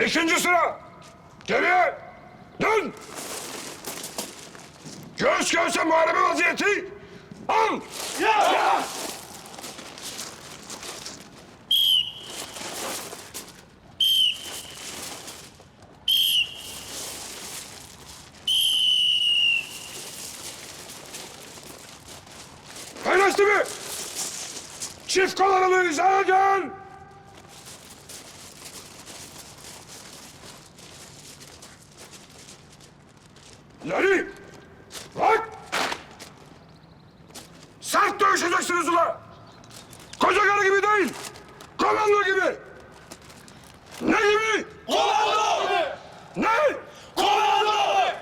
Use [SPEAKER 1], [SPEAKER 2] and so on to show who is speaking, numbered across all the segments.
[SPEAKER 1] İkinci sıra. Geriye. Dön. Göğüs göğüse muharebe vaziyeti. Al. Paylaştı mı? Çift kolalı hizaya gel. İleri! Bak! Sert dövüşeceksiniz ulan! Koca karı gibi değil! Komando gibi! Ne gibi? Komando! Ne? Komando!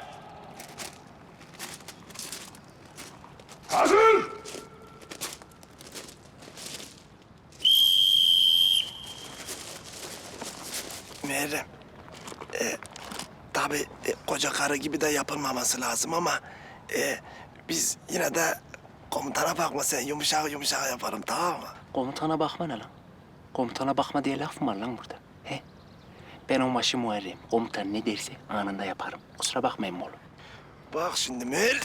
[SPEAKER 1] Hazır!
[SPEAKER 2] Meryem. E, tabii e, koca karı gibi de yapılmaması lazım ama e, biz yine de komutana bakma sen yumuşak yumuşak yaparım tamam mı?
[SPEAKER 3] Komutana bakma ne lan? Komutana bakma diye laf mı var lan burada? He? Ben o maşı Muharrem. Komutan ne derse anında yaparım. Kusura bakmayın oğlum.
[SPEAKER 2] Bak şimdi Meryem.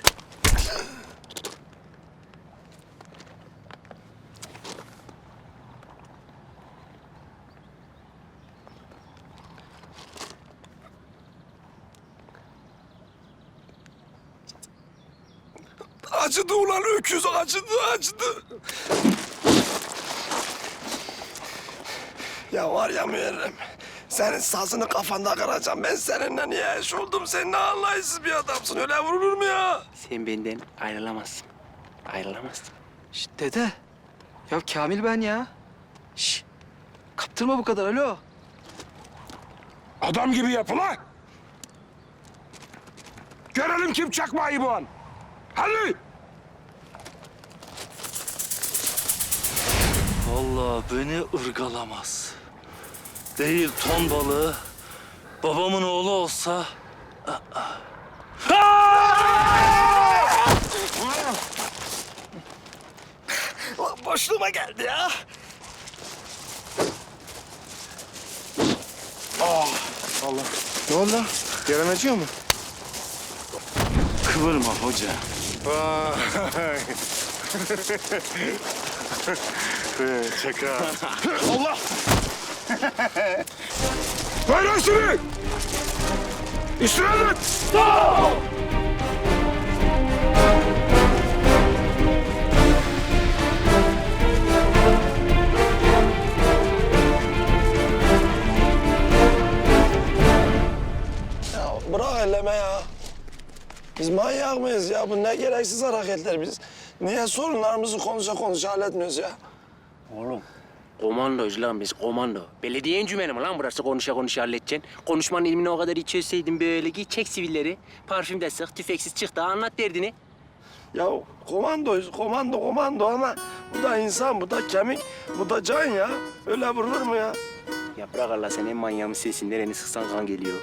[SPEAKER 2] Acıdı ulan öküz acıdı acıdı. Ya var ya Muharrem. Senin sazını kafanda kıracağım. Ben seninle niye eş oldum? Sen ne anlayışsız bir adamsın. Öyle vurulur mu ya?
[SPEAKER 3] Sen benden ayrılamazsın. Ayrılamazsın.
[SPEAKER 4] Şşt dede. Ya Kamil ben ya. Şşt. Kaptırma bu kadar alo.
[SPEAKER 1] Adam gibi yapı lan! Görelim kim çakmayı bu an. Hadi!
[SPEAKER 5] Vallahi beni ırgalamaz. Değil ton balığı. Babamın oğlu olsa...
[SPEAKER 2] Ulan boşluğuma geldi ya.
[SPEAKER 6] Ne oldu? Yaran acıyor mu?
[SPEAKER 5] Kıvırma hoca.
[SPEAKER 6] Vay. Şaka.
[SPEAKER 1] Allah! Paylaştırın! İstirahat!
[SPEAKER 2] Ya bırak elleme ya. Biz manyak mıyız ya? Bu ne gereksiz hareketler biz. Niye sorunlarımızı konuşa konuşa halletmiyoruz ya?
[SPEAKER 3] Oğlum. Komandoyuz lan biz komando. Belediye encümeni mi lan burası konuşa konuşa halledeceksin? Konuşmanın ilmini o kadar iyi çözseydin böyle giy çek sivilleri. Parfüm de sık tüfeksiz çık da anlat derdini.
[SPEAKER 2] Ya komandoyuz, komando komando ama bu da insan, bu da kemik, bu da can ya. Öyle vurulur mu ya?
[SPEAKER 3] Ya bırak Allah sen en manyağın sesinden elini sıksan kan geliyor.